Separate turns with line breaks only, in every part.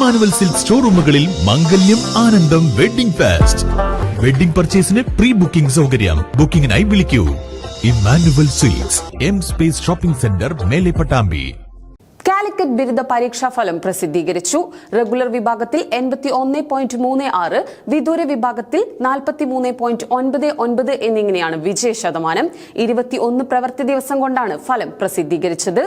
Emmanuel silk ഷോറൂമുകളിൽ മംഗല്യം ആനന്ദം വെഡിംഗ് ഫാസ്റ്റ്. വെഡിംഗ് പർച്ചേസിന് പ്രീ ബുക്കിംഗ് സൗകര്യം. ബുക്കിംഗിനായി വിളിക്കൂ. Emmanuel silks M space shopping centre Mele Pattambi
Calicut ബിരുദ പരീക്ഷാ ഫലം പ്രസിദ്ധീകരിച്ചു. റെഗുലർ വിഭാഗത്തിൽ എൺപത്തി ഒന്ന് പോയിന്റ് മൂന്ന് ആറ് വിദൂര വിഭാഗത്തിൽ നാൽപ്പത്തി മൂന്ന് പോയിന്റ് ഒൻപത് ഒൻപത് എന്നിങ്ങനെയാണ് വിജയ ശതമാനം ഇരുപത്തി ഒന്ന് പ്രവൃത്തി ദിവസം കൊണ്ടാണ് ഫലം പ്രസിദ്ധീകരിച്ചത്.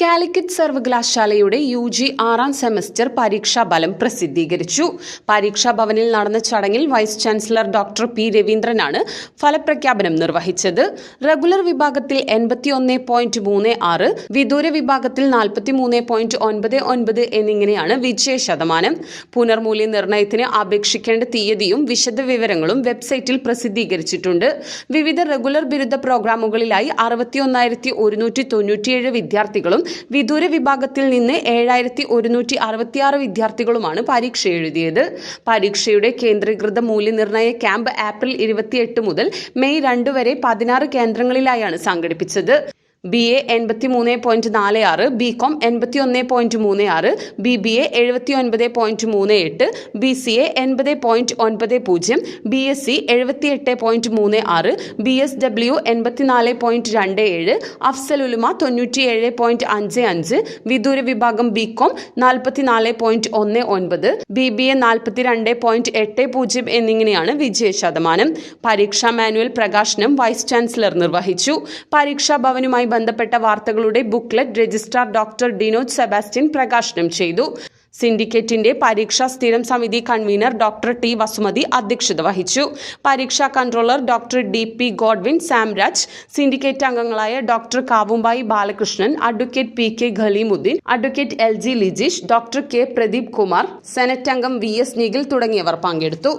കാലിക്കറ്റ് സർവകലാശാലയുടെ യു ജി ആറാം സെമസ്റ്റർ പരീക്ഷാ ഫലം പ്രസിദ്ധീകരിച്ചു. പരീക്ഷാ ഭവനിൽ നടന്ന ചടങ്ങിൽ വൈസ് ചാൻസലർ ഡോക്ടർ പി രവീന്ദ്രനാണ് ഫലപ്രഖ്യാപനം നിർവഹിച്ചത്. റെഗുലർ വിഭാഗത്തിൽ എൺപത്തിയൊന്ന് പോയിന്റ് മൂന്ന് ആറ് വിദൂര വിഭാഗത്തിൽ നാൽപ്പത്തി മൂന്ന് പോയിന്റ് ഒൻപത് ഒൻപത് എന്നിങ്ങനെയാണ് വിജയ ശതമാനം. പുനർമൂല്യനിർണയത്തിന് അപേക്ഷിക്കേണ്ട തീയതിയും വിശദ വിവരങ്ങളും വെബ്സൈറ്റിൽ പ്രസിദ്ധീകരിച്ചിട്ടുണ്ട്. വിവിധ റെഗുലർ ബിരുദ പ്രോഗ്രാമുകളിലായി അറുപത്തിയൊന്നായിരത്തി ഒരുന്നൂറ്റി തൊണ്ണൂറ്റിയേഴ് വിദ്യാർത്ഥികളും വിദൂര വിഭാഗത്തിൽ നിന്ന് ഏഴായിരത്തി ഒരുന്നൂറ്റി അറുപത്തിയാറ് വിദ്യാർത്ഥികളുമാണ് പരീക്ഷ എഴുതിയത്. പരീക്ഷയുടെ കേന്ദ്രീകൃത മൂല്യനിർണയ ക്യാമ്പ് ഏപ്രിൽ ഇരുപത്തിയെട്ട് മുതൽ മെയ് രണ്ട് വരെ പതിനാറ് കേന്ദ്രങ്ങളിലായാണ് സംഘടിപ്പിച്ചത്. ബി എ എൺപത്തി മൂന്ന് പോയിന്റ് നാല് ആറ് ബി കോം എൺപത്തി ഒന്ന് പോയിന്റ് മൂന്ന് ആറ് ബി ബി എ എഴുപത്തി ഒൻപത് പോയിന്റ് മൂന്ന് എട്ട് ബി സി എ എൺപത് പോയിന്റ് ഒൻപത് പൂജ്യം ബി എസ് സി എഴുപത്തി എട്ട് പോയിന്റ് മൂന്ന് ആറ് ബി എസ് ഡബ്ല്യു എൺപത്തിനാല് പോയിന്റ് രണ്ട് ഏഴ് അഫ്സൽ ഉലുമ തൊണ്ണൂറ്റി ഏഴ് പോയിന്റ് അഞ്ച് അഞ്ച് വിദൂര വിഭാഗം ബി കോം നാൽപ്പത്തിനാല് പോയിന്റ് ഒന്ന് ഒൻപത് ബി ബി എ നാൽപ്പത്തി രണ്ട് പോയിന്റ് എട്ട് പൂജ്യം എന്നിങ്ങനെയാണ് വിജയ ശതമാനം പരീക്ഷാ മാനുവൽ പ്രകാശനം വൈസ് ചാൻസലർ നിർവഹിച്ചു. പരീക്ഷാ ഭവനുമായി ബന്ധപ്പെട്ട വാർത്തകളുടെ booklet registrar doctor Dinoj Sebastian പ്രകാശനം ചെയ്തു. സിൻഡിക്കേറ്റിന്റെ പരീക്ഷാ സ്ഥിരം സമിതി കൺവീനർ ഡോക്ടർ ടി വസുമതി അധ്യക്ഷത വഹിച്ചു. പരീക്ഷാ controller doctor D P Godwin Samraj syndicate അംഗങ്ങളായ doctor Kavumbayi Balakrishnan advocate P K Khaleemudheen advocate L G Lijeesh doctor K Pradeep Kumar senate അംഗം വി എസ് നിഖിൽ തുടങ്ങിയവർ പങ്കെടുത്തു.